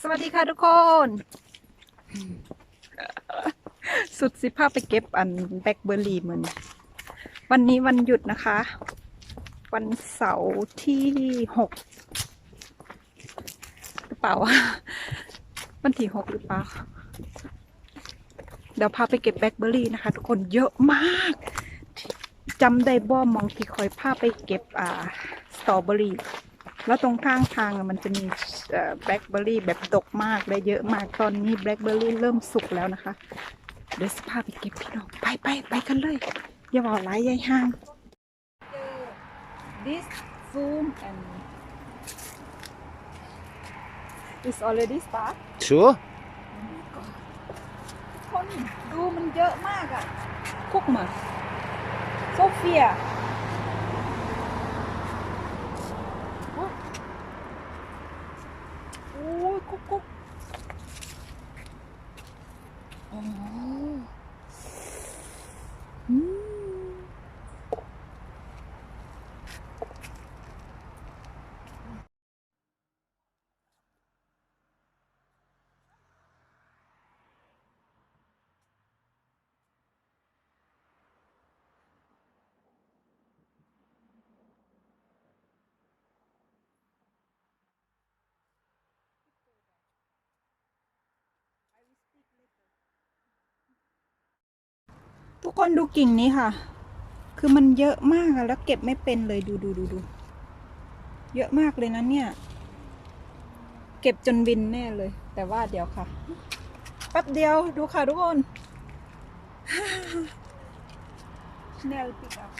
สวัสดีค่ะทุกคน สุดสิภาพไปเก็บอันแบล็คเบอร์รี่มันวันนี้วันหยุดนะคะ วันเสาร์ที่หกหรือเปล่าวันที่หกหรือเปล่า เดี๋ยวพาไปเก็บแบล็คเบอร์รี่นะคะ ทุกคนเยอะมากจำได้บ่มองที่คอยพาไปเก็บอ่าสตรอเบอรี่ แล้วตรงข้างทางอะมันจะมีแบล็คเบอร์รี่แบบดกมากและเยอะมากตอนนี้แบล็คเบอร์รี่เริ่มสุกแล้วนะคะ เดี๋ยวสภาพไปเก็บพี่น้องไปไปไปกันเลย อย่าบอกหลายยายห่าง this zoom and is already start Sure? คนดูมันเยอะมากอะคุกมาโซเฟียโอ้ย ทุกคนดูกิ่งนี้ค่ะ คือมันเยอะมากอะแล้วเก็บไม่เป็นเลยดูดูดูดู เยอะมากเลยนะเนี่ย เก็บจนบินแน่เลย แต่ว่าเดี๋ยวค่ะแป๊บเดียวดูค่ะทุกคน Snell pick up